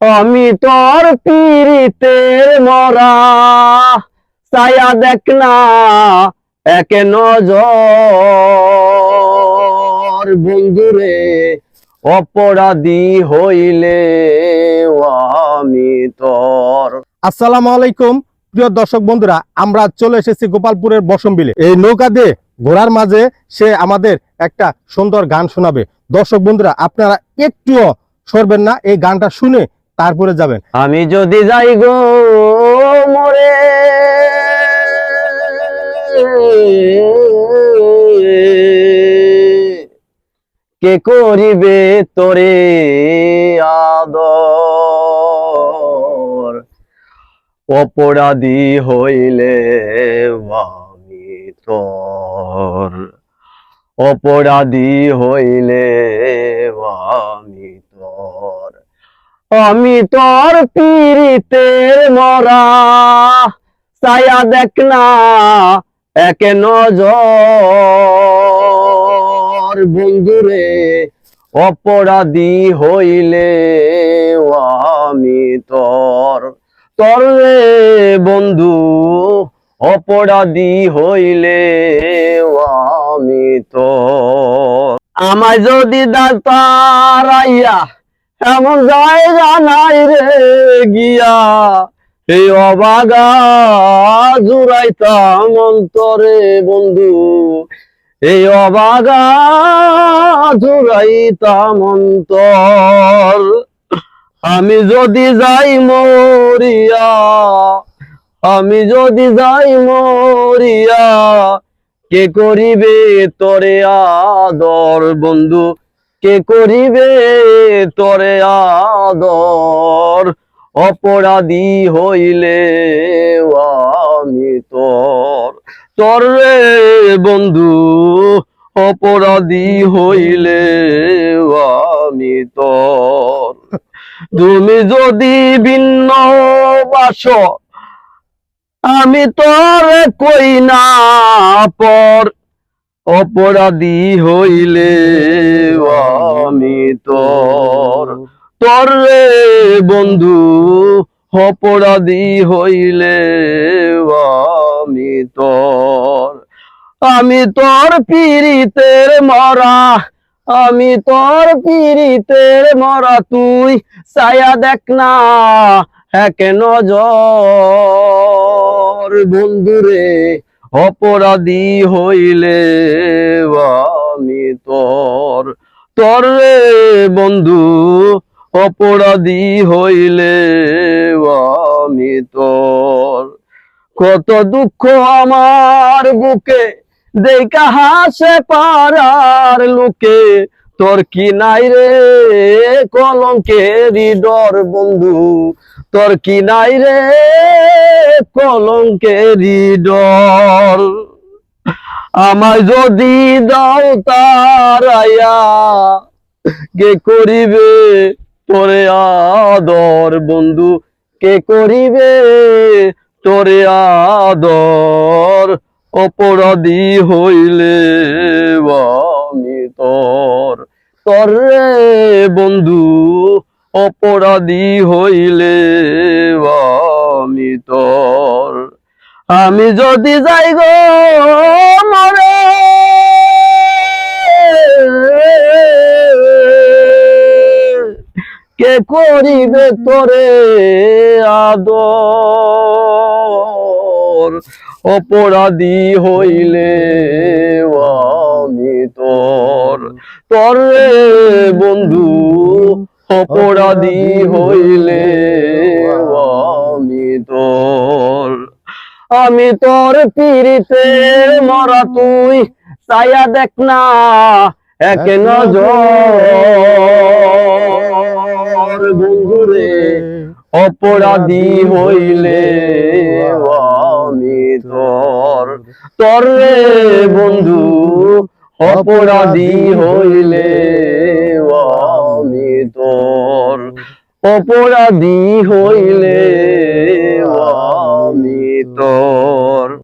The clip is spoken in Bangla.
আমি তোর পীড়িতের মরা। ছায়া দেখ না, এক নজর। বন্ধুরে, অপরাধী হইলে আমি তোর। আসসালামু আলাইকুম, প্রিয় দর্শক বন্ধুরা, আমরা চলে এসেছি গোপালপুরের বসম্বিলে এই নৌকা দিয়ে ঘোড়ার মাঝে সে আমাদের একটা সুন্দর গান শোনাবে। দর্শক বন্ধুরা, আপনারা একটুও সরবেন না, এই গানটা শুনে তারপরে যাবেন। আমি যদি যাই গো মরে, কে করিবে তোরে আদর? অপরাধী হইলে আমি তোর। অপরাধী হইলে আমি আমি তোর পীড়িতের মরা। ছায়া দেখ না, এক নজর। বন্ধুরে, অপরাধী হইলে আমি তোর। তোর বন্ধু, অপরাধী হইলে আমি তোর। আমায় যদি দাঁড়াইয়া এমন জায়গা নাই রে গিয়া। এই অবাগা জুড়াইতাম অন্তরে, বন্ধু। এই অবাগা জুড়াইতাম অন্তর। আমি যদি যাই মরিয়া, আমি যদি যাই মরিয়া, কে করিবে তোরে আদর, বন্ধু? কে করিবে তোরে আদর? অপরাধী হইলে আমি তোর। তোর রে বন্ধু, অপরাধী হইলে আমি তোর। তুমি যদি ভিন্ন বাস, আমি তোর কই না পর। অপরাধী হইলে বন্ধু, অপরাধী হইলে আমি তোর আমি তোর পীড়িতের মরা, আমি তোর পীড়িতের মরা, তুই ছায়া দেখ না, এক নজর। বন্ধুরে অপরাধী হইলে আমি তোর তোর বন্ধু অপরাধী হইলে আমি তোর। কত দুঃখ আমার বুকে দেখা হাসে পারার লোকে। তোর কি নাই রে কলঙ্কেরই ডর বন্ধু? তোর কি নাই রে কলঙ্কেরই ডর আমায় যদি দাও তারাইয়া কে করিবে তোরে আদর বন্ধু কে করিবে? তোরে আদর অপরাধী হইলে আমি তোর তোর বন্ধু অপরাধী হইলে আমি তোর আমি যদি যাই গো মরে কে করিবে তোরে আদর। অপরাধী হইলে আমি তোর। তোর বন্ধু, অপরাধী হইলে আমি তোর। আমি তোর পীড়িতে মরা তুই, ছায়া দেখ না, এক নজর। বন্ধুরে অপরাধী হইলে আমি তোর তোর বন্ধু, অপরাধী হইলে আমি তোর অপরাধী হইলে আমি তোর